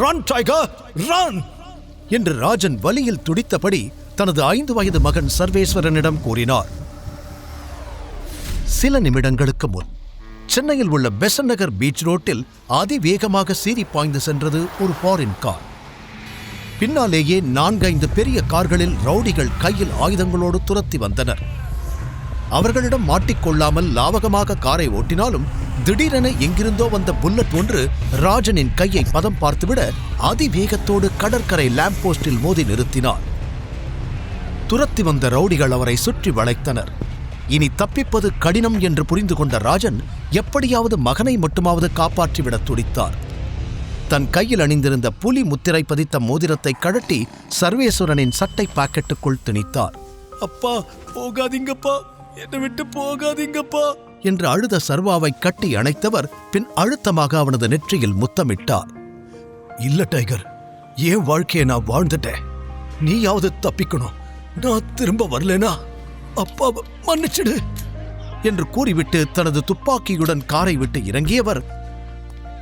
Run tiger run என்று ராஜன் வலியில் துடித்தபடி தனது ஐந்து வயது மகன் சர்வேஸ்வரனிடம் கூறினார். சில நிமிடங்களுக்கு முன் சென்னையில் உள்ள பெசன் நகர் பீச் ரோட்டில் அதிவேகமாக சீறி பாய்ந்து சென்றது ஒரு ஃபாரின் கார் பின்னாலேயே நான்கைந்து பெரிய கார்களில் ரவுடிகள் கையில் ஆயுதங்களோடு துரத்தி வந்தனர். அவர்களிடம் மாட்டிக்கொள்ளாமல் லாவகமாக காரை ஓட்டினாலும் திடீரென எங்கிருந்தோ வந்த புல்லட் ஒன்று ராஜனின் கையை பதம் பார்த்துவிட அதிவேகத்தோடு கடற்கரை லேம்ப் போஸ்டில் மோதி நிறுத்தினார் துரத்தி வந்த ரவுடிகள் அவரை சுற்றி வளைத்தனர். இனி தப்பிப்பது கடினம் என்று புரிந்து கொண்ட ராஜன் எப்படியாவது மகனை மட்டுமாவது காப்பாற்றிவிட துடித்தார் தன் கையில் அணிந்திருந்த புலி முத்திரை பதித்த மோதிரத்தை கழட்டி சர்வேஸ்வரனின் சட்டை பாக்கெட்டுக்குள் திணித்தார். அப்பா போகாதீங்கப்பா. என்னை விட்டு போகாதீங்கப்பா. என்று அழுத சர்வாவை கட்டி அணைத்தவர் பின் அழுத்தமாக அவனது நெற்றியில் முத்தமிட்டார். இல்ல டைகர். ஏன் வாழ்க்கையை நான் வாழ்ந்துட்டேன். நீயாவது தப்பிக்கணும். நான் திரும்ப வரலனா அப்பாவை மன்னிச்சிடு. என்று கூறிவிட்டு தனது துப்பாக்கியுடன் காரை விட்டு இறங்கியவர்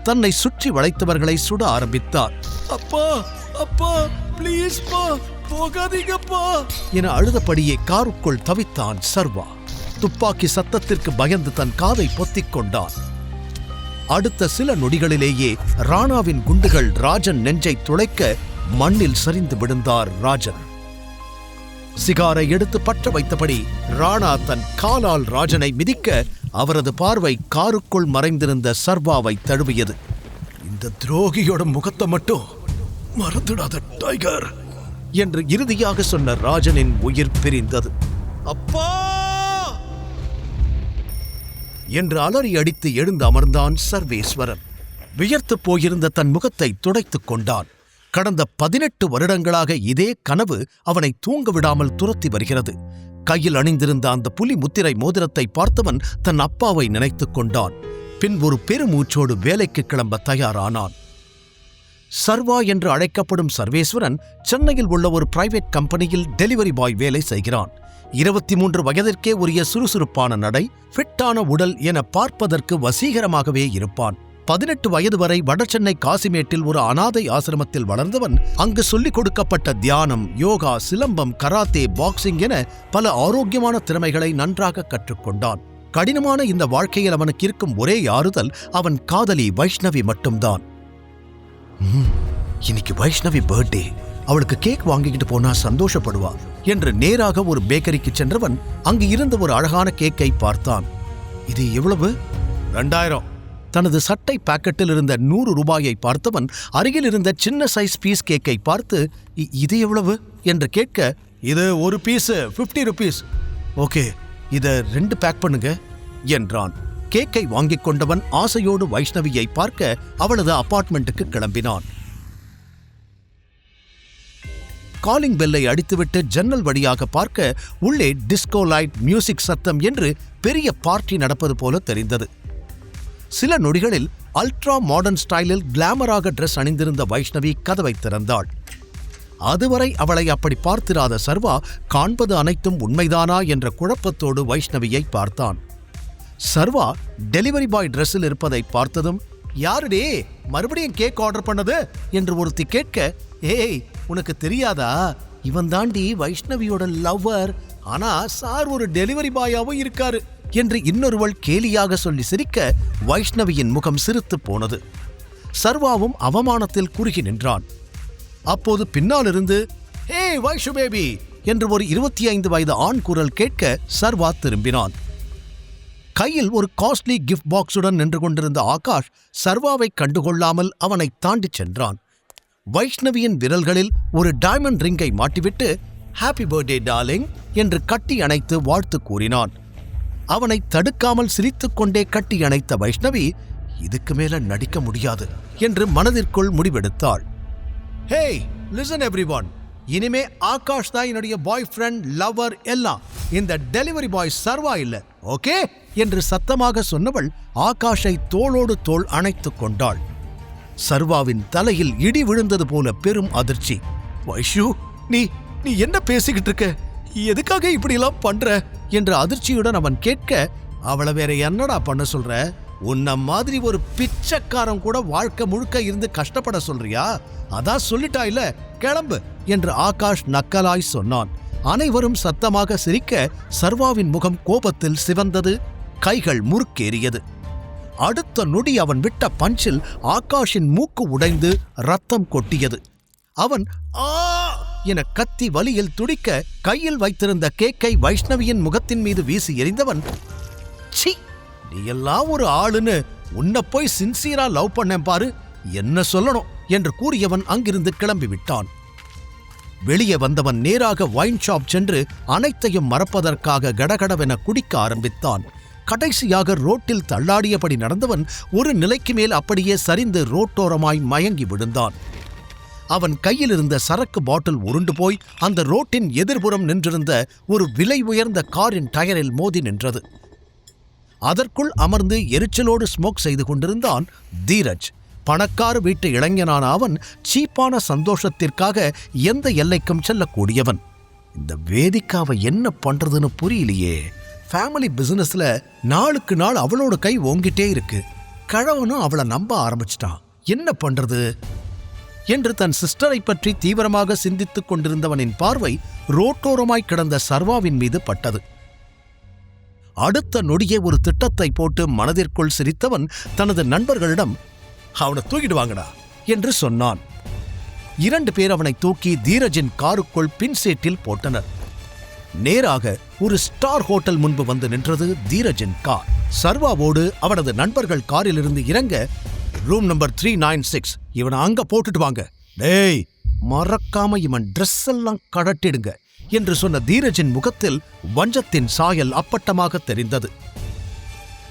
தன்னை சுற்றி வளைத்தவர்களை சுட ஆரம்பித்தார். அப்பா அப்பா ப்ளீஸ் பா. போகாதீங்கப்பா. என அழுதபடியே காருக்குள் தவித்தான் சர்வா. துப்பாக்கி சத்தத்திற்கு பயந்து தன் காதை பொத்திக் கொண்டான். அடுத்த சில நொடிகளிலேயே ராணாவின் குண்டுகள் ராஜன் நெஞ்சை துளைக்க மண்ணில் சரிந்து விழுந்தார் ராஜன். சிகாரை எடுத்து பற்ற வைத்தபடி ராணா தன் காலால் ராஜனை மிதிக்க அவரது பார்வை காருக்குள் மறைந்திருந்த சர்வாவை தழுவியது. இந்த துரோகியோட முகத்தை மட்டும் மறந்துடாத டைகர். என்று இறுதியாக சொன்ன ராஜனின் உயிர் பிரிந்தது. அப்பா! என்று அலறி அடித்து எழுந்து அமர்ந்தான் சர்வேஸ்வரன். வியர்த்துப் போயிருந்த தன் முகத்தை துடைத்துக் கொண்டான். கடந்த பதினெட்டு வருடங்களாக இதே கனவு அவனை தூங்க விடாமல் துரத்தி வருகிறது. கையில் அணிந்திருந்த அந்த புலி முத்திரை மோதிரத்தை பார்த்தவன் தன் அப்பாவை நினைத்துக் கொண்டான். பின் ஒரு பெருமூச்சோடு வேலைக்கு கிளம்ப தயாரானான். சர்வா என்று அழைக்கப்படும் சர்வேஸ்வரன் சென்னையில் உள்ள ஒரு பிரைவேட் கம்பெனியில் டெலிவரி பாய் வேலை செய்கிறான். இருபத்தி மூன்று வயதிற்கே உரிய சுறுசுறுப்பான நடை ஃபிட்டான உடல் என பார்ப்பதற்கு வசீகரமாகவே இருப்பான். பதினெட்டு வயது வரை வடசென்னை காசிமேட்டில் ஒரு அனாதை ஆசிரமத்தில் வளர்ந்தவன் அங்கு சொல்லிக் கொடுக்கப்பட்ட தியானம் யோகா சிலம்பம் கராத்தே பாக்ஸிங் என பல ஆரோக்கியமான திறமைகளை நன்றாக கற்றுக்கொண்டான். கடினமான இந்த வாழ்க்கையில் அவனுக்கு இருக்கும் ஒரே ஆறுதல் அவன் காதலி வைஷ்ணவி மட்டும்தான். இன்னைக்கு வைஷ்ணவி பர்த்டே. அவளுக்கு கேக் வாங்கிக்கிட்டு போனா சந்தோஷப்படுவா என்று நேராக ஒரு பேக்கரிக்கு சென்றவன் அங்கு இருந்த ஒரு அழகான கேக்கை பார்த்தான். இது எவ்வளவு? ரெண்டாயிரம். தனது சட்டை பாக்கெட்டில் இருந்த நூறு ரூபாயை பார்த்தவன் அருகில் இருந்த சின்ன சைஸ் பீஸ் கேக்கை பார்த்து இது எவ்வளவு? என்று கேட்க இது ஒரு பீஸ் 50 ருபீஸ் ஓகே இதை ரெண்டு பேக் பண்ணுங்க என்றான். கேக்கை வாங்கிக் கொண்டவன் ஆசையோடு வைஷ்ணவியை பார்க்க அவளது அபார்ட்மெண்ட்டுக்கு கிளம்பினான். காலிங் பெல்லை அடித்துவிட்டு ஜன்னல் வழியாக பார்க்க உள்ளே டிஸ்கோ லைட் மியூசிக் சத்தம் என்று பெரிய பார்ட்டி நடப்பது போல தெரிந்தது. சில நொடிகளில் அல்ட்ரா மாடர்ன் ஸ்டைலில் கிளாமராக ட்ரெஸ் அணிந்திருந்த வைஷ்ணவி கதவை திறந்தாள். அதுவரை அவளை அப்படி பார்த்திராத சர்வா காண்பது அனைத்தும் உண்மைதானா என்ற குழப்பத்தோடு வைஷ்ணவியை பார்த்தான். சர்வா டெலிவரி பாய் ட்ரெஸ்ஸில் இருப்பதை பார்த்ததும் யாருடே மறுபடியும் கேக் ஆர்டர் பண்ணது? என்று ஒருத்தி கேட்க ஏய் உனக்கு தெரியாதா? இவன் தாண்டி வைஷ்ணவியோட லவ்வர். ஆனா சார் ஒரு டெலிவரி பாயாவும் இருக்காரு என்று இன்னொருவள் கேலியாக சொல்லி சிரிக்க வைஷ்ணவியின் முகம் சிரித்துப் போனது. சர்வாவும் அவமானத்தில் குறுகி நின்றான். அப்போது பின்னாலிருந்து ஹே வைஷு பேபி என்று ஒரு இருபத்தி ஐந்து வயது ஆண் குரல் கேட்க சர்வா திரும்பினான். கையில் ஒரு காஸ்ட்லி கிஃப்ட் பாக்ஸுடன் நின்று கொண்டிருந்த ஆகாஷ் சர்வாவை கண்டுகொள்ளாமல் அவனை தாண்டிச் சென்றான். வைஷ்ணவியின் விரல்களில் ஒரு டைமண்ட் ரிங்கை மாட்டிவிட்டு ஹாப்பி பர்த்டே டார்லிங் என்று கட்டி அணைத்து வாழ்த்து கூறினான். அவனை தடுக்காமல் சிரித்துக்கொண்டே கட்டி அணைத்த வைஷ்ணவி இதுக்கு மேல நடிக்க முடியாது என்று மனதிற்குள் முடிவெடுத்தாள். ஹேய் லிசன் எவ்ரிஒன் இனிமே ஆகாஷ் தான் என்னுடைய பாய் ஃப்ரெண்ட் லவர் எல்லாம் இந்த டெலிவரி பாய் சர்வா இல்லை. ஓகே என்று சத்தமாக சொன்னவள் ஆகாஷை தோளோடு தோள் அணைத்துக் கொண்டாள். சர்வாவின் தலையில் இடி விழுந்தது போல பெரும் அதிர்ச்சி. வைஷு நீ நீ என்ன பேசிக்கிட்டு இருக்க? எதுக்காக இப்படிலாம் பண்ற? என்ற அதிர்ச்சியுடன் அவன் கேட்க அவளை வேற என்னடா பண்ண சொல்ற? உன்ன மாதிரி ஒரு பிச்சைக்காரன் கூட வாழ்க்கை முழுக்க இருந்து கஷ்டப்பட சொல்றியா? அதான் சொல்லிட்டா இல்ல கிளம்பு என்று ஆகாஷ் நக்கலாய் சொன்னான். அனைவரும் சத்தமாக சிரிக்க சர்வாவின் முகம் கோபத்தில் சிவந்தது கைகள் முறுக்கேறியது. அடுத்த நொடி அவன் விட்ட பஞ்சில் ஆகாஷின் மூக்கு உடைந்து ரத்தம் கொட்டியது. அவன் ஆ என கத்தி வலியில் துடிக்க கையில் வைத்திருந்த கேக்கை வைஷ்ணவியின் முகத்தின் மீது வீசி எறிந்தவன் சி நீ எல்லாம் ஒரு ஆளுன்னு உன்னை போய் சின்சியரா லவ் பண்ணேன் பாரு என்ன சொல்லணும்? என்று கூறியவன் அங்கிருந்து கிளம்பி விட்டான் வெளியே வந்தவன் நேராக வைன் ஷாப் சென்று அனைத்தையும் மறப்பதற்காக கடகடவென குடிக்க ஆரம்பித்தான். கடைசியாக ரோட்டில் தள்ளாடியபடி நடந்தவன் ஒரு நிலைக்கு மேல் அப்படியே சரிந்து ரோட்டோரமாய் மயங்கி விழுந்தான். அவன் கையில் இருந்த சரக்கு பாட்டில் உருண்டு போய் அந்த ரோட்டின் எதிர்புறம் நின்றிருந்த ஒரு விலை உயர்ந்த காரின் டயரில் மோதி நின்றது. அதற்குள் அமர்ந்து எரிச்சலோடு ஸ்மோக் செய்து கொண்டிருந்தான் தீரஜ். பணக்கார வீட்டு இளைஞனான அவன் சீப்பான சந்தோஷத்திற்காக எந்த எல்லைக்கும் செல்லக்கூடியவன். இந்த வேதிக்காவை என்ன பண்றதுன்னு புரியலையே. ஃபேமிலி பிசினஸ்ல நாளுக்கு நாள் அவளோட கை ஓங்கிட்டே இருக்கு. கழவனும் அவளை நம்ப ஆரம்பிச்சிட்டான். என்ன பண்றது? என்று தன் சிஸ்டரை பற்றி தீவிரமாக சிந்தித்துக் கொண்டிருந்தவனின் பார்வை ரோட்டோரமாய் கிடந்த சர்வாவின் மீது பட்டது. அடுத்த நொடியே ஒரு திட்டத்தை போட்டு மனதிற்குள் சிரித்தவன் தனது நண்பர்களிடம் அவனை தூக்கிடுவாங்கடா என்று சொன்னான். இரண்டு பேர் அவனை தூக்கி தீரஜின் காருக்குள் பின் சீட்டில் போட்டனர். நேராக ஒரு ஸ்டார் ஹோட்டல் முன்பு வந்து நின்றது தீரஜின் கார். சர்வாவோடு அவனது நண்பர்கள் காரிலிருந்து இறங்க room number three nine six இவனை அங்க போட்டுட்டு வாங்க. டேய் மறக்காம இவன் ட்ரெஸ் எல்லாம் கடட்டிடுங்க என்று சொன்ன தீரஜின் முகத்தில் வஞ்சத்தின் சாயல் அப்பட்டமாக தெரிந்தது.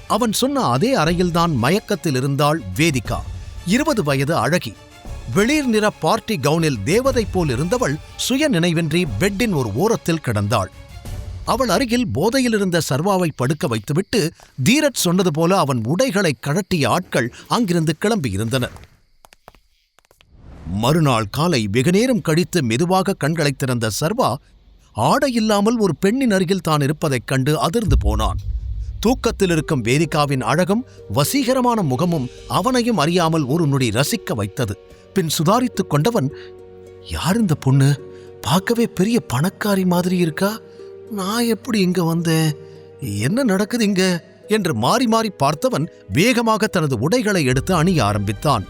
அவன் சொன்ன அதே அறையில்தான் மயக்கத்தில் இருந்தாள் வேதிகா. இருபது வயது அழகி. வெளிர் நிற பார்ட்டி கவுனில் தேவதை போல் இருந்தவள் சுய நினைவின்றி பெட்டின் ஒரு ஓரத்தில் கிடந்தாள். அவள் அருகில் போதையில் இருந்த சர்வாவை படுக்க வைத்துவிட்டு தீரத் சொன்னது போல அவன் உடைகளை கழட்டிய ஆட்கள் அங்கிருந்து கிளம்பியிருந்தனர் மறுநாள் காலை வெகுநேரம் கழித்து மெதுவாக கண்களைத் திறந்த சர்வா ஆடையில்லாமல் ஒரு பெண்ணின் அருகில் தான் இருப்பதைக் கண்டு அதிர்ந்து போனான். தூக்கத்தில் இருக்கும் வேதிகாவின் அழகும் வசீகரமான முகமும் அவனையும் அறியாமல் ஒரு நொடி ரசிக்க வைத்தது. பின் சுதாரித்துக் கொண்டவன் யார் இந்த பொண்ணு? பார்க்கவே பெரிய பணக்காரி மாதிரி இருக்கா? நான் எப்படி இங்க வந்தேன்? என்ன நடக்குது இங்க? என்று மாறி மாறி பார்த்தவன் வேகமாக தனது உடைகளை எடுத்து அணிய ஆரம்பித்தான்.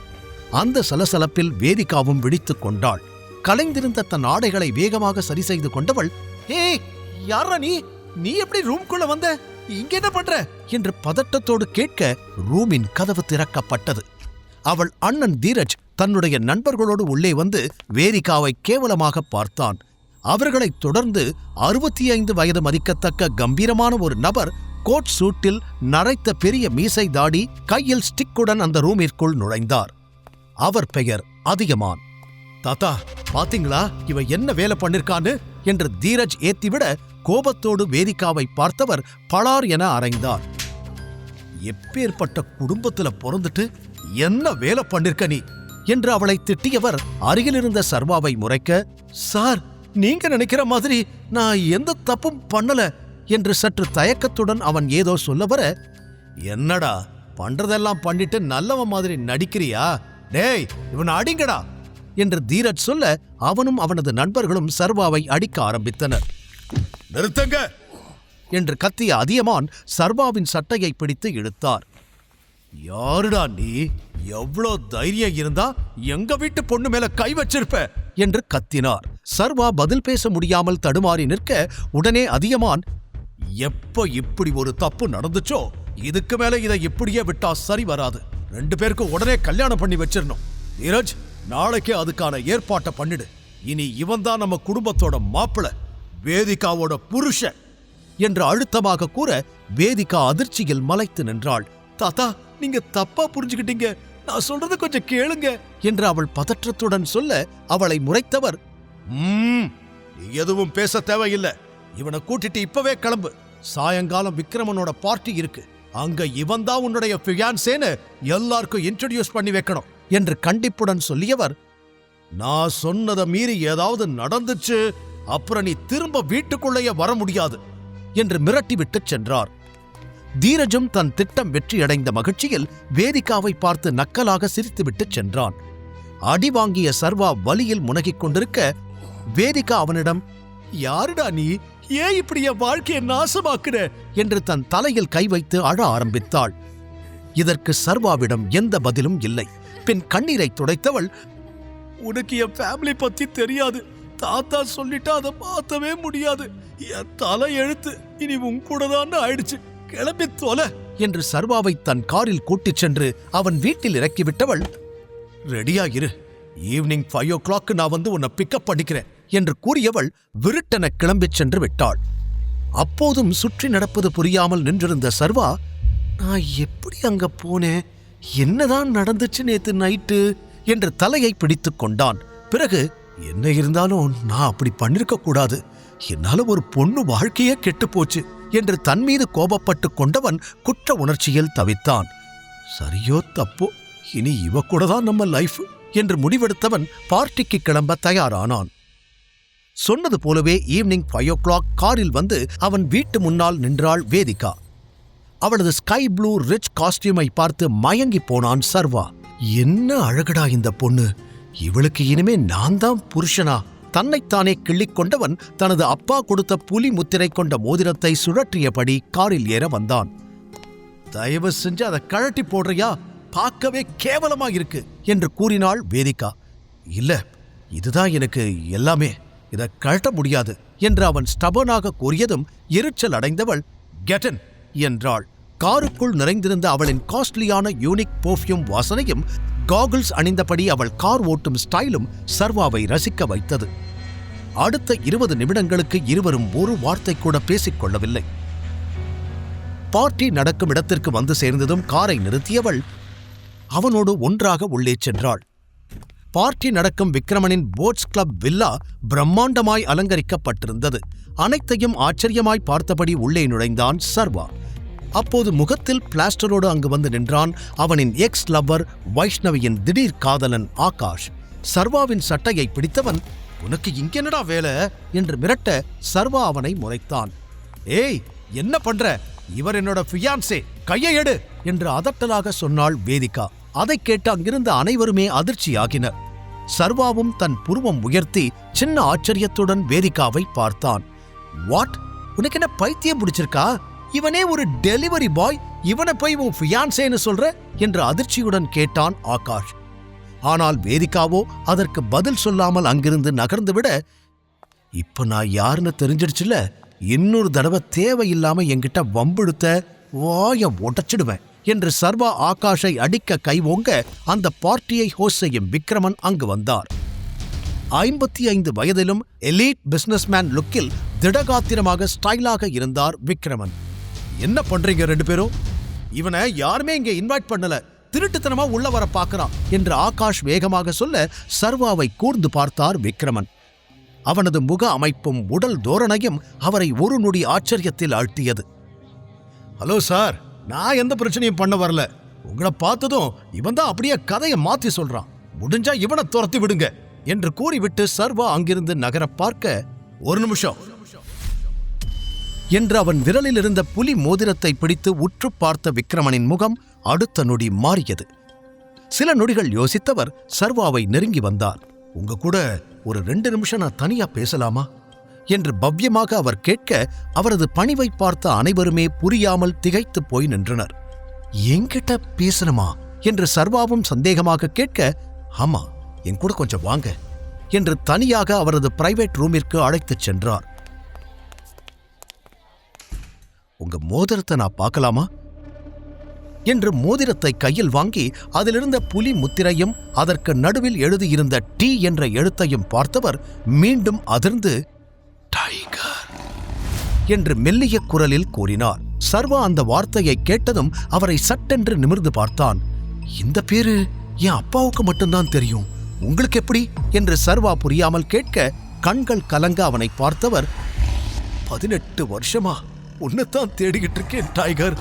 அந்த சலசலப்பில் வேதிகாவும் விழித்துக் கொண்டாள். கலைந்திருந்த தன் ஆடைகளை வேகமாக சரி செய்து கொண்டவள் ஏய் யாரா நீ? நீ எப்படி ரூம்குள்ள வந்த? இங்க என்ன பண்ற? என்று பதட்டத்தோடு கேட்க ரூமின் கதவு திறக்கப்பட்டது. அவள் அண்ணன் தீரஜ் தன்னுடைய நண்பர்களோடு உள்ளே வந்து வேரிகாவை கேவலமாக பார்த்தான். அவர்களைத் தொடர்ந்து அறுபத்தி ஐந்து வயது மதிக்கத்தக்க கம்பீரமான ஒரு நபர் கோட் சூட்டில் நரைத்த பெரிய மீசை தாடி கையில் ஸ்டிக்குடன் அந்த ரூமிற்குள் நுழைந்தார். அவர் பெயர் அதிகமான் தாத்தா பாத்தீங்களா? இவ என்ன வேலை பண்ணிருக்கான்னு? என்று தீரஜ் ஏத்திவிட கோபத்தோடு வேதிகாவை பார்த்தவர் பலார் என அரைந்தார் எப்பேற்பட்ட குடும்பத்துல பிறந்துட்டு என்ன வேலை பண்ணிருக்க நீ? என்று அவளை திட்டியவர் அருகிலிருந்த சர்வாவை முறைக்க சார் நீங்க நினைக்கிற மாதிரி நான் எந்த தப்பும் பண்ணல என்று சற்று தயக்கத்துடன் அவன் ஏதோ சொல்ல வர என்னடா பண்றதெல்லாம் பண்ணிட்டு நல்லவன் மாதிரி நடிக்கிறியா? டேய் இவனை அடிங்கடா என்று தீரஜ் சொல்ல அவனும் அவனது நண்பர்களும் சர்வாவை அடிக்க ஆரம்பித்தனர். நிறுத்தங்க. என்று கத்திய அதியமான் சர்மாவின் சட்டையை பிடித்து இழுத்தார். யாருடா நீ? எவ்வளோ தைரியம் இருந்தா எங்க வீட்டு பொண்ணு மேல கை வச்சிருப்ப? என்று கத்தினார். சர்வா பதில் பேச முடியாமல் தடுமாறி நிற்க உடனே அதியமான் எப்ப இப்படி ஒரு தப்பு நடந்துச்சோ இதுக்கு மேல இதை இப்படியே விட்டா சரி வராது. ரெண்டு பேருக்கும் உடனே கல்யாணம் பண்ணி வச்சிடணும் நீரஜ் நாளைக்கே அதுக்கான ஏற்பாட்டை பண்ணிடு. இனி இவன் தான் நம்ம குடும்பத்தோட மாப்பிள. வேதிகாவோட புருஷன் என்று அழுத்தமாக கூற வேதிகா அதிர்ச்சியில் மலைத்து நின்றாள். தாத்தா நீங்க தப்பா புரிஞ்சுக்கிட்டீங்க. நான் சொல்றது கொஞ்சம் கேளுங்க என்று அவள் பதற்றத்துடன் சொல்ல அவளை முறைத்தவர் நீ எதுவும் பேச தேவையில்லை. இவனை கூட்டிட்டு இப்பவே கிளம்பு. சாயங்காலம் விக்ரமனோட பார்ட்டி இருக்கு. அங்க இவன் தான் உன்னுடைய ஃபியான்சேன்னு எல்லாருக்கும் இன்ட்ரடியூஸ் பண்ணி வைக்கணும் என்று கண்டிப்புடன் சொல்லியவர் நான் சொன்னதை மீறி ஏதாவது நடந்துச்சு? அப்புறம் நீ திரும்ப வீட்டுக்குள்ளேயே வர முடியாது என்று மிரட்டிவிட்டு சென்றார். தீரஜும் தன் திட்டம் வெற்றியடைந்த மகிழ்ச்சியில் வேதிகாவை பார்த்து நக்கலாக சிரித்துவிட்டு சென்றான். அடி வாங்கிய சர்வா வலியில் முனகிக் கொண்டிருக்க வேதிகா அவனிடம் யாருடா நீ? ஏன் இப்படி என் வாழ்க்கையை நாசமாக்குற? என்று தன் தலையில் கை வைத்து அழ ஆரம்பித்தாள். இதற்கு சர்வாவிடம் எந்த பதிலும் இல்லை. பின் கண்ணீரை துடைத்தவள் உனக்கு என் ஃபேமிலி பத்தி தெரியாது. தாத்தா சொல்லிட்டு அதை பார்த்தவே முடியாது. என் தலை எழுத்து. இனி உன் கூட தான் ஆயிடுச்சு. கிளம்பி தொலை. என்று சர்வாவை தன் காரில் கூட்டிச் சென்று அவன் வீட்டில் இறக்கிவிட்டவள் ரெடியா இரு. ஈவினிங் ஃபைவ் ஓ கிளாக் நான் வந்து உன்னை பிக்கப் பண்ணிக்கிறேன் என்று கூறியவள் விருட்டென கிளம்பிச் சென்று விட்டாள். அப்போதும் சுற்றி நடப்பது புரியாமல் நின்றிருந்த சர்வா நான் எப்படி அங்க போனேன்? என்னதான் நடந்துச்சு நேத்து நைட்டு? என்று தலையை பிடித்துக் கொண்டான். பிறகு என்ன இருந்தாலும் நான் அப்படி பண்ணிருக்க கூடாது. என்னால ஒரு பொண்ணு வாழ்க்கையே கெட்டு போச்சு என்று தன் மீது கோபப்பட்டு கொண்டவன் குற்ற உணர்ச்சியில் தவித்தான். சரியோ தப்போ. இனி இவ கூட தான் நம்ம லைஃப் என்று முடிவெடுத்தவன் பார்ட்டிக்கு கிளம்ப தயாரானான். சொன்னது போலவே ஈவினிங் ஃபைவ் ஓ கிளாக் காரில் வந்து அவன் வீட்டு முன்னால் நின்றாள் வேதிகா. அவளது ஸ்கை ப்ளூ ரிச் காஸ்டியூமை பார்த்து மயங்கி போனான் சர்வா. என்ன அழகடா இந்த பொண்ணு. இவளுக்கு இனிமே நான் தான் புருஷனா? தன்னைத்தானே கிள்ளிக் கொண்டவன் தனது அப்பா கொடுத்த புலி முத்திரை கொண்ட மோதிரத்தை சுழற்றியபடி காரில் ஏற வந்தான். தயவு செஞ்சு அதை கழட்டி போடுறியா? பார்க்கவே கேவலமா இருக்கு என்று கூறினாள் வேதிகா. இல்ல இதுதான் எனக்கு எல்லாமே. இதை கழட்ட முடியாது என்று அவன் ஸ்டபனாக கூறியதும் எரிச்சல் அடைந்தவள் கெட்டன் என்றாள். காருக்குள் நிறைந்திருந்த அவளின் காஸ்ட்லியான யூனிக் பர்ஃப்யூம் வாசனையும் காகுல்ஸ் அணிந்தபடி அவள் கார் ஓட்டும் ஸ்டைலும் சர்வாவை ரசிக்க வைத்தது. அடுத்த இருபது நிமிடங்களுக்கு இருவரும் ஒரு வார்த்தை கூட பேசிக் கொள்ளவில்லை. பார்ட்டி நடக்கும் இடத்திற்கு வந்து சேர்ந்ததும் காரை நிறுத்தியவள் அவனோடு ஒன்றாக உள்ளே சென்றாள். பார்ட்டி நடக்கும் விக்ரமனின் போட்ஸ் கிளப் வில்லா பிரம்மாண்டமாய் அலங்கரிக்கப்பட்டிருந்தது. அனைத்தையும் ஆச்சரியமாய் பார்த்தபடி உள்ளே நுழைந்தான் சர்வா. அப்போது முகத்தில் பிளாஸ்டரோடு அங்கு வந்து நின்றான் அவனின் எக்ஸ் லவ்வர் வைஷ்ணவியின் திடீர் காதலன் ஆகாஷ். சர்வாவின் சட்டையை பிடித்தவன் உனக்கு இங்கென்னடா வேலை? என்று மிரட்ட சர்வா அவனை முறைத்தான். ஏய் என்ன பண்ற? இவர் என்னோட ஃபியான்சே கையை எடு! என்று அதட்டலாக சொன்னாள் வேதிகா. அதைக் கேட்டு அங்கிருந்த அனைவருமே அதிர்ச்சியாகினர். சர்வாவும் தன் புருவம் உயர்த்தி சின்ன ஆச்சரியத்துடன் வேதிகாவை பார்த்தான். வாட் உனக்கு என்ன பைத்தியம் பிடிச்சிருக்கா? இவனே ஒரு டெலிவரி பாய் இவனை போய் உன் ஃபியான்சேன்னு சொல்ற என்று அதிர்ச்சியுடன் கேட்டான் ஆகாஷ். ஆனால் வேதிகாவோ அதற்கு பதில் சொல்லாமல் அங்கிருந்து நகர்ந்து விட இப்ப நான் யாருன்னு தெரிஞ்சிடுச்சுல? இன்னொரு தடவை தேவையில்லாம என்கிட்ட வம்பிழுத்த வாய உடைச்சிடுவேன் என்று சர்வா ஆகாஷை அடிக்க கை ஓங்க அந்த பார்ட்டியை ஹோஸ்ட் செய்யும் விக்ரமன் அங்கு வந்தார். ஐம்பத்தி ஐந்து வயதிலும் எலீட் பிசினஸ்மேன் லுக்கில் திடகாத்திரமாக ஸ்டைலாக இருந்தார் விக்ரமன். என்ன பண்றீங்க ரெண்டு பேரும்? இவனை யாருமே இங்க இன்வைட் பண்ணல. திருட்டுத்தனமா உள்ள வர பார்க்கறான் என்று ஆகாஷ் வேகமாக சொல்ல சர்வாவை கூர்ந்து பார்த்தார் விக்ரமன். அவனது முக அமைப்பும் உடல் தோரணையும் அவரை ஒரு நொடி ஆச்சரியத்தில் ஆழ்த்தியது. ஹலோ சார் நான் எந்த பிரச்சனையும் பண்ண வரல. உங்களை பார்த்ததும் இவன் தான் அப்படியே கதையை மாத்தி சொல்றான். முடிஞ்சா இவனை துரத்தி விடுங்க என்று கூறிவிட்டு சர்வா அங்கிருந்து நகர பார்க்க ஒரு நிமிஷம் என்று அவன் விரலில் இருந்த புலி மோதிரத்தை பிடித்து உற்று பார்த்த விக்ரமனின் முகம் அடுத்த நொடி மாறியது. சில நொடிகள் யோசித்தவர் சர்வாவை நெருங்கி வந்தார். உங்க கூட ஒரு ரெண்டு நிமிஷம் நான் தனியா பேசலாமா? என்று பவ்யமாக அவர் கேட்க அவரது பணிவை பார்த்த அனைவருமே புரியாமல் திகைத்துப் போய் நின்றனர். என்கிட்ட பேசணுமா? என்று சர்வாவும் சந்தேகமாக கேட்க ஆமா என் கூட கொஞ்சம் வாங்க என்று தனியாக அவரது பிரைவேட் ரூமிற்கு அழைத்துச் சென்றார். உங்க மோதிரத்தை நான் பார்க்கலாமா? என்று மோதிரத்தை கையில் வாங்கி அதிலிருந்த புலி முத்திரையும் அதற்கு நடுவில் எழுதியிருந்த டி என்ற எழுத்தையும் பார்த்தவர் மீண்டும் அதிர்ந்து டைகர் என்று மெல்லிய குரலில் கூறினார். சர்வா அந்த வார்த்தையை கேட்டதும் அவரை சட்டென்று நிமிர்ந்து பார்த்தான். இந்த பேரு என் அப்பாவுக்கு மட்டும்தான் தெரியும். உங்களுக்கு எப்படி? என்று சர்வா புரியாமல் கேட்க கண்கள் கலங்க அவனை பார்த்தவர் பதினெட்டு வருஷமா உன்னைத்தான் தேடிக்கிட்டு இருக்கேன் டைகர்.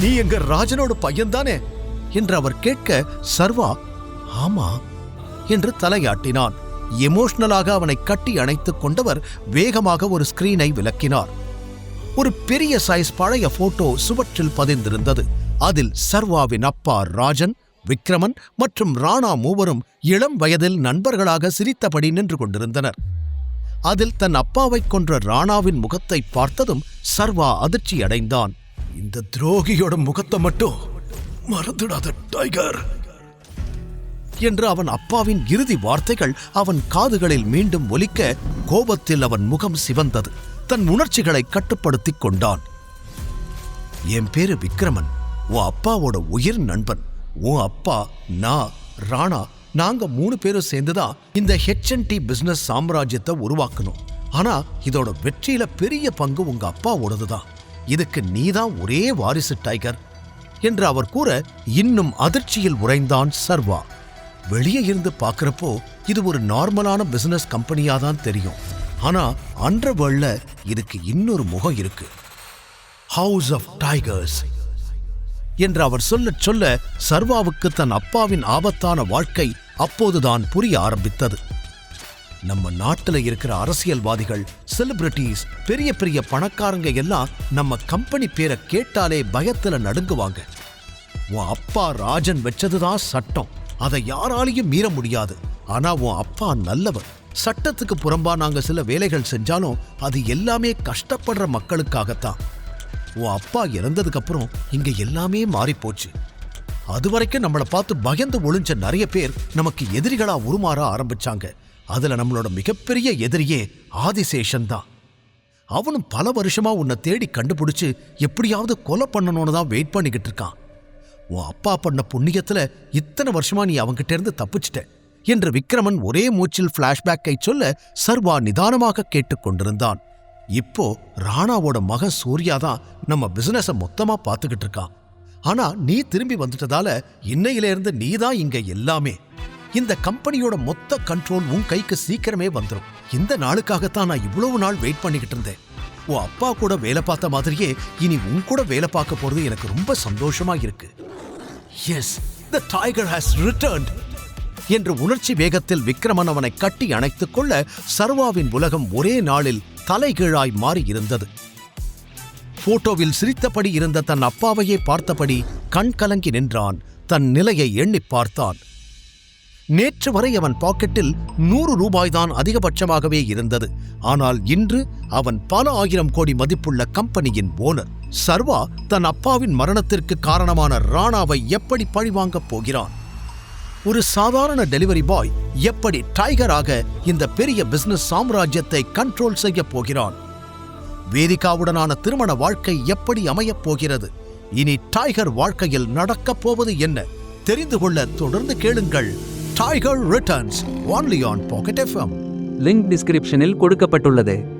நீ எங்க ராஜனோட பையன்தானே? என்று அவர் கேட்க சர்வா ஆமா என்று தலையாட்டினான். எமோஷனலாக அவனை கட்டி அணைத்துக் கொண்டவர் வேகமாக ஒரு ஸ்கிரீனை விளக்கினார். ஒரு பெரிய சைஸ் பழைய போட்டோ சுவற்றில் பதிந்திருந்தது. அதில் சர்வாவின் அப்பா ராஜன் விக்ரமன் மற்றும் ராணா மூவரும் இளம் வயதில் நண்பர்களாக சிரித்தபடி நின்று கொண்டிருந்தனர். அதில் தன் அப்பாவை கொன்ற ராணாவின் முகத்தை பார்த்ததும் சர்வா அதிர்ச்சி அடைந்தான். இந்த துரோகியோட முகத்தை மட்டும் மறந்துடாத டைகர்! என்று அவன் அப்பாவின் இறுதி வார்த்தைகள் அவன் காதுகளில் மீண்டும் ஒலிக்க கோபத்தில் அவன் முகம் சிவந்தது. தன் உணர்ச்சிகளை கட்டுப்படுத்திக் கொண்டான். என் பேரு விக்ரமன். உன் அப்பாவோட உயிர் நண்பன். உன் அப்பா நான் ராணா நாங்கள் மூணு பேரும் சேர்ந்து தான் இந்த ஹெச்என்டி பிஸ்னஸ் சாம்ராஜ்யத்தை உருவாக்கணும். ஆனால் இதோட வெற்றியில் பெரிய பங்கு உங்கள் அப்பாவோடது தான் இதுக்கு நீதான் ஒரே வாரிசு டைகர் என்று அவர் கூற இன்னும் அதிர்ச்சியில் உறைந்தான் சர்வா. வெளியே இருந்து பார்க்குறப்போ இது ஒரு நார்மலான பிஸ்னஸ் கம்பெனியாக தான் தெரியும். ஆனால் அன்ற இதுக்கு இன்னொரு முகம் இருக்கு. ஹவுஸ் ஆஃப் டைகர்ஸ் என்று அவர் சொல்லச் சொல்ல சர்வாவுக்கு தன் அப்பாவின் ஆபத்தான வாழ்க்கை அப்போதுதான் புரிய ஆரம்பித்தது. நம்ம நாட்டில் இருக்கிற அரசியல்வாதிகள் செலிபிரிட்டிஸ் பெரிய பெரிய பணக்காரங்க எல்லாம் நம்ம கம்பெனி பேரை கேட்டாலே பயத்தில் நடுங்குவாங்க. உன் அப்பா ராஜன் வச்சதுதான் சட்டம். அதை யாராலையும் மீற முடியாது. ஆனா உன் அப்பா நல்லவர். சட்டத்துக்கு புறம்பா நாங்கள் சில வேலைகள் செஞ்சாலும் அது எல்லாமே கஷ்டப்படுற மக்களுக்காகத்தான். உன் அப்பா இறந்ததுக்கு அப்புறம் இங்க எல்லாமே மாறி போச்சு அது வரைக்கும் நம்மளை பார்த்து பயந்து ஒளிஞ்ச நிறைய பேர் நமக்கு எதிரிகளா உருமாற ஆரம்பிச்சாங்க. அதுல நம்மளோட மிகப்பெரிய எதிரியே ஆதிசேஷன் தான் அவனும் பல வருஷமா உன்னை தேடி கண்டுபிடிச்சு எப்படியாவது கொலை பண்ணணும்னு தான் வெயிட் பண்ணிக்கிட்டு இருக்கான். உன் அப்பா பண்ண புண்ணியத்துல இத்தனை வருஷமா நீ அவன்கிட்ட இருந்து தப்பிச்சிட்ட என்று விக்ரமன் ஒரே மூச்சில் பிளாஷ்பேக்கை சொல்ல சர்வா நிதானமாக கேட்டுக்கொண்டிருந்தான். இப்போ ராணாவோட மக சூர்யா தான் நம்ம பிசினஸ மொத்தமா பார்த்துக்கிட்டு இருக்கான். ஆனா நீ திரும்பி வந்துட்டதால இன்னையில இருந்து நீ தான் இங்க எல்லாமே. இந்த கம்பெனியோட மொத்த கண்ட்ரோல் உன் கைக்கு சீக்கிரமே வந்துடும் இந்த நாளுக்காகத்தான் நான் இவ்வளவு நாள் வெயிட் பண்ணிக்கிட்டு இருந்தேன். உன் அப்பா கூட வேலை பார்த்த மாதிரியே இனி உன் கூட வேலை பார்க்க போறது எனக்கு ரொம்ப சந்தோஷமா இருக்கு. Yes the tiger has returned என்று உணர்ச்சி வேகத்தில் விக்ரமன் அவனை கட்டி அணைத்துக் கொள்ள சர்வாவின் உலகம் ஒரே நாளில் தலைகீழாய் மாறியிருந்தது. போட்டோவில் சிரித்தபடி இருந்த தன் அப்பாவையே பார்த்தபடி கண் கலங்கி நின்றான். தன் நிலையை எண்ணிப் பார்த்தான். நேற்று வரை அவன் பாக்கெட்டில் நூறு ரூபாய்தான் அதிகபட்சமாகவே இருந்தது. ஆனால் இன்று அவன் பல ஆயிரம் கோடி மதிப்புள்ள கம்பெனியின் ஓனர். சர்வா தன் அப்பாவின் மரணத்திற்கு காரணமான ராணாவை எப்படி பழிவாங்கப் போகிறான்? ஒரு சாதாரண டெலிவரி பாய் எப்படி டைகராக இந்த பெரிய பிசினஸ் சாம்ராஜ்யத்தை கண்ட்ரோல் செய்ய போகிறான்? வேதிகாவுடனான திருமண வாழ்க்கை எப்படி அமையப் போகிறது? இனி டைகர் வாழ்க்கையில் நடக்கப் போவது என்ன? தெரிந்து கொள்ள தொடர்ந்து கேளுங்கள். Tiger returns only on pocket FM link டிஸ்கிரிப்ஷனில் கொடுக்கப்பட்டுள்ளது.